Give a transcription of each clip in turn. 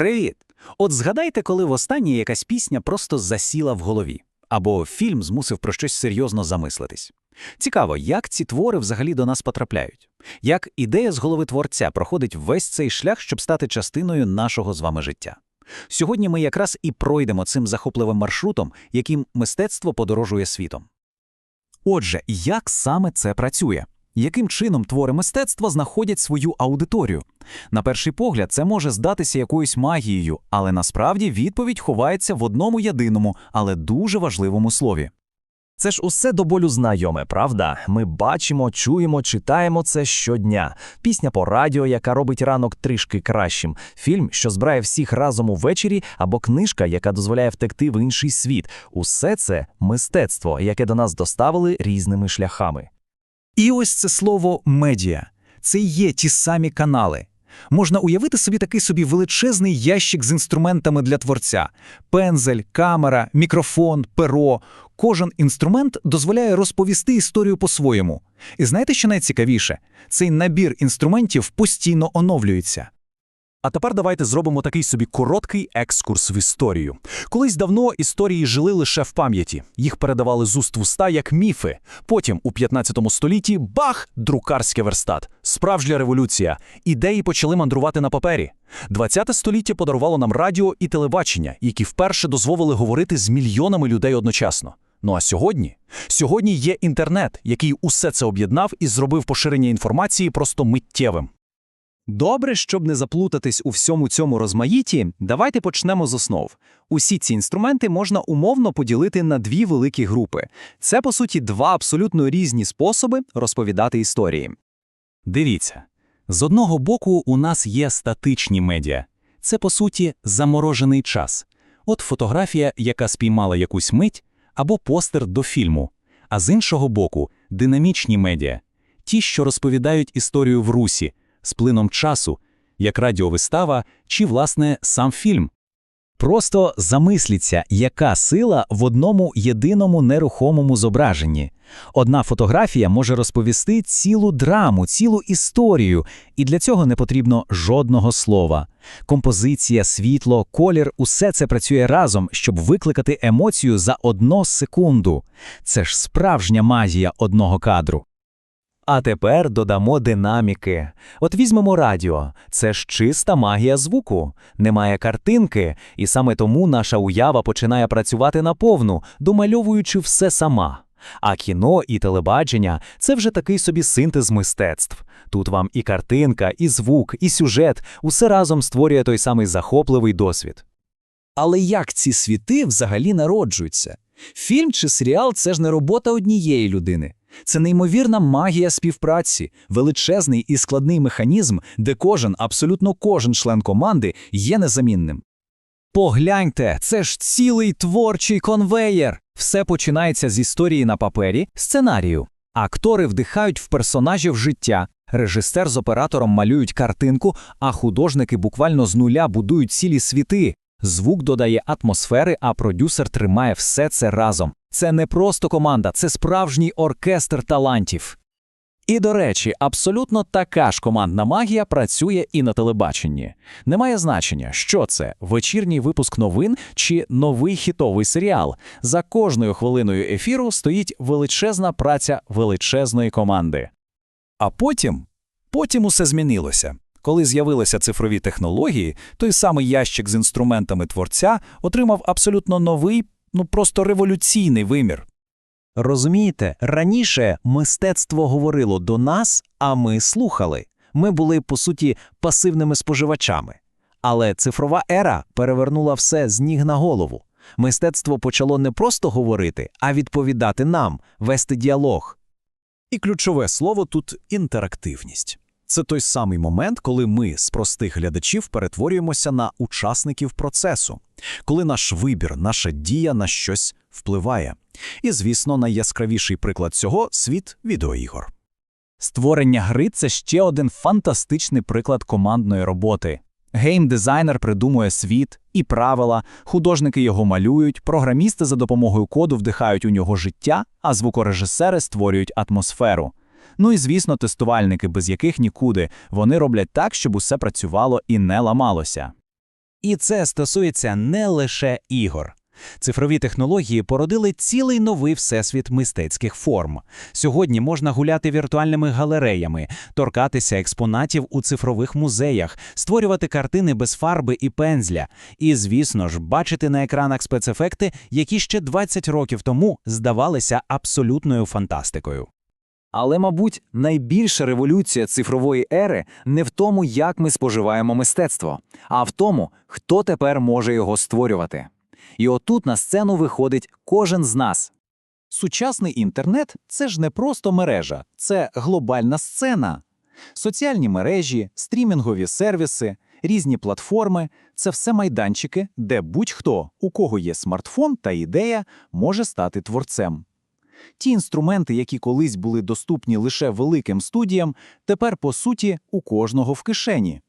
Привіт! От згадайте, коли востаннє якась пісня просто засіла в голові, або фільм змусив про щось серйозно замислитись. Цікаво, як ці твори взагалі до нас потрапляють, як ідея з голови творця проходить весь цей шлях, щоб стати частиною нашого з вами життя. Сьогодні ми якраз і пройдемо цим захопливим маршрутом, яким мистецтво подорожує світом. Отже, як саме це працює? Яким чином твори мистецтва знаходять свою аудиторію? На перший погляд, це може здатися якоюсь магією, але насправді відповідь ховається в одному єдиному, але дуже важливому слові. Це ж усе до болю знайоме, правда? Ми бачимо, чуємо, читаємо це щодня. Пісня по радіо, яка робить ранок трішки кращим, фільм, що збирає всіх разом увечері, або книжка, яка дозволяє втекти в інший світ. Усе це мистецтво, яке до нас доставили різними шляхами. І ось це слово медіа. Це і є ті самі канали. Можна уявити собі такий собі величезний ящик з інструментами для творця: пензель, камера, мікрофон, перо. Кожен інструмент дозволяє розповісти історію по-своєму. І знаєте, що найцікавіше? Цей набір інструментів постійно оновлюється. А тепер давайте зробимо такий собі короткий екскурс в історію. Колись давно історії жили лише в пам'яті, їх передавали з уст в уста як міфи. Потім, у 15 столітті, бах, друкарський верстат, справжня революція. Ідеї почали мандрувати на папері. 20 століття подарувало нам радіо і телебачення, які вперше дозволили говорити з мільйонами людей одночасно. Ну а сьогодні? Сьогодні є інтернет, який усе це об'єднав і зробив поширення інформації просто миттєвим. Добре, щоб не заплутатись у всьому цьому розмаїті, давайте почнемо з основ. Усі ці інструменти можна умовно поділити на дві великі групи. Це, по суті, два абсолютно різні способи розповідати історії. Дивіться, з одного боку у нас є статичні медіа. Це, по суті, заморожений час. От фотографія, яка спіймала якусь мить, або постер до фільму. А з іншого боку, динамічні медіа. Ті, що розповідають історію в русі, з плином часу, як радіовистава чи, власне, сам фільм. Просто замисліться, яка сила в одному єдиному нерухомому зображенні. Одна фотографія може розповісти цілу драму, цілу історію, і для цього не потрібно жодного слова. Композиція, світло, колір усе це працює разом, щоб викликати емоцію за одну секунду. Це ж справжня магія одного кадру. А тепер додамо динаміки. От візьмемо радіо. Це ж чиста магія звуку. Немає картинки, і саме тому наша уява починає працювати наповну, домальовуючи все сама. А кіно і телебачення це вже такий собі синтез мистецтв. Тут вам і картинка, і звук, і сюжет усе разом створює той самий захопливий досвід. Але як ці світи взагалі народжуються? Фільм чи серіал це ж не робота однієї людини. Це неймовірна магія співпраці, величезний і складний механізм, де кожен, абсолютно кожен член команди є незамінним. Погляньте, це ж цілий творчий конвеєр. Все починається з історії на папері, сценарію. Актори вдихають в персонажів життя, режисер з оператором малюють картинку, а художники буквально з нуля будують цілі світи. Звук додає атмосфери, а продюсер тримає все це разом. Це не просто команда, це справжній оркестр талантів. І до речі, абсолютно така ж командна магія працює і на телебаченні. Немає значення, що це вечірній випуск новин чи новий хітовий серіал. За кожною хвилиною ефіру стоїть величезна праця величезної команди. А потім, потім усе змінилося. Коли з'явилися цифрові технології, той самий ящик з інструментами творця отримав абсолютно новий, ну просто революційний вимір. Розумієте, раніше мистецтво говорило до нас, а ми слухали. Ми були, по суті, пасивними споживачами. Але цифрова ера перевернула все з ніг на голову. Мистецтво почало не просто говорити, а відповідати нам, вести діалог. І ключове слово тут інтерактивність. Це той самий момент, коли ми з простих глядачів перетворюємося на учасників процесу, коли наш вибір, наша дія на щось впливає. І, звісно, найяскравіший приклад цього світ відеоігор. Створення гри це ще один фантастичний приклад командної роботи. Геймдизайнер придумує світ і правила, художники його малюють, програмісти за допомогою коду вдихають у нього життя, а звукорежисери створюють атмосферу. Ну і звісно, тестувальники, без яких нікуди, вони роблять так, щоб усе працювало і не ламалося. І це стосується не лише ігор. Цифрові технології породили цілий новий всесвіт мистецьких форм. Сьогодні можна гуляти віртуальними галереями, торкатися експонатів у цифрових музеях, створювати картини без фарби і пензля. І, звісно ж, бачити на екранах спецефекти, які ще 20 років тому здавалися абсолютною фантастикою. Але, мабуть, найбільша революція цифрової ери не в тому, як ми споживаємо мистецтво, а в тому, хто тепер може його створювати. І отут на сцену виходить кожен з нас. Сучасний інтернет це ж не просто мережа, це глобальна сцена. Соціальні мережі, стрімінгові сервіси, різні платформи це все майданчики, де будь-хто, у кого є смартфон та ідея, може стати творцем. Ті інструменти, які колись були доступні лише великим студіям, тепер, по суті, у кожного в кишені.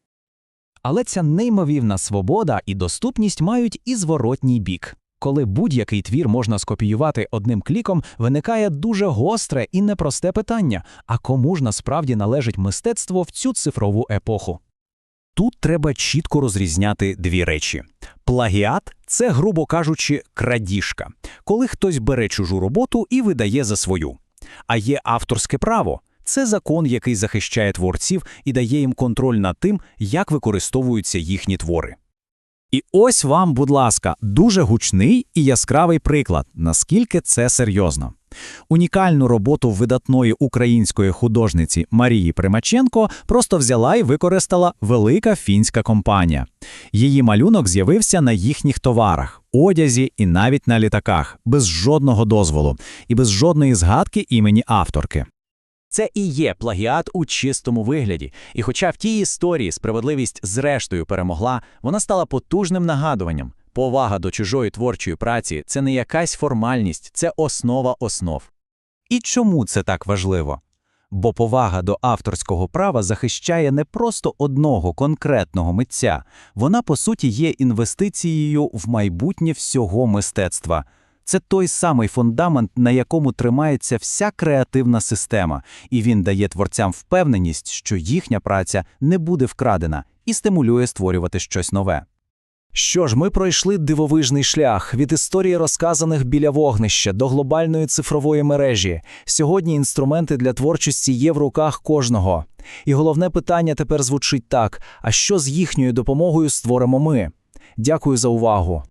Але ця неймовірна свобода і доступність мають і зворотній бік. Коли будь-який твір можна скопіювати одним кліком, виникає дуже гостре і непросте питання: а кому ж насправді належить мистецтво в цю цифрову епоху? Тут треба чітко розрізняти дві речі. Плагіат це, грубо кажучи, крадіжка, коли хтось бере чужу роботу і видає за свою. А є авторське право це закон, який захищає творців і дає їм контроль над тим, як використовуються їхні твори. І ось вам, будь ласка, дуже гучний і яскравий приклад, наскільки це серйозно. Унікальну роботу видатної української художниці Марії Примаченко просто взяла і використала велика фінська компанія. Її малюнок з'явився на їхніх товарах, одязі і навіть на літаках, без жодного дозволу і без жодної згадки імені авторки. Це і є плагіат у чистому вигляді. І хоча в тій історії справедливість зрештою перемогла, вона стала потужним нагадуванням. Повага до чужої творчої праці це не якась формальність, це основа основ. І чому це так важливо? Бо повага до авторського права захищає не просто одного конкретного митця, вона, по суті, є інвестицією в майбутнє всього мистецтва. Це той самий фундамент, на якому тримається вся креативна система, і він дає творцям впевненість, що їхня праця не буде вкрадена і стимулює створювати щось нове. Що ж, ми пройшли дивовижний шлях від історії, розказаних біля вогнища, до глобальної цифрової мережі. Сьогодні інструменти для творчості є в руках кожного. І головне питання тепер звучить так: а що з їхньою допомогою створимо ми? Дякую за увагу.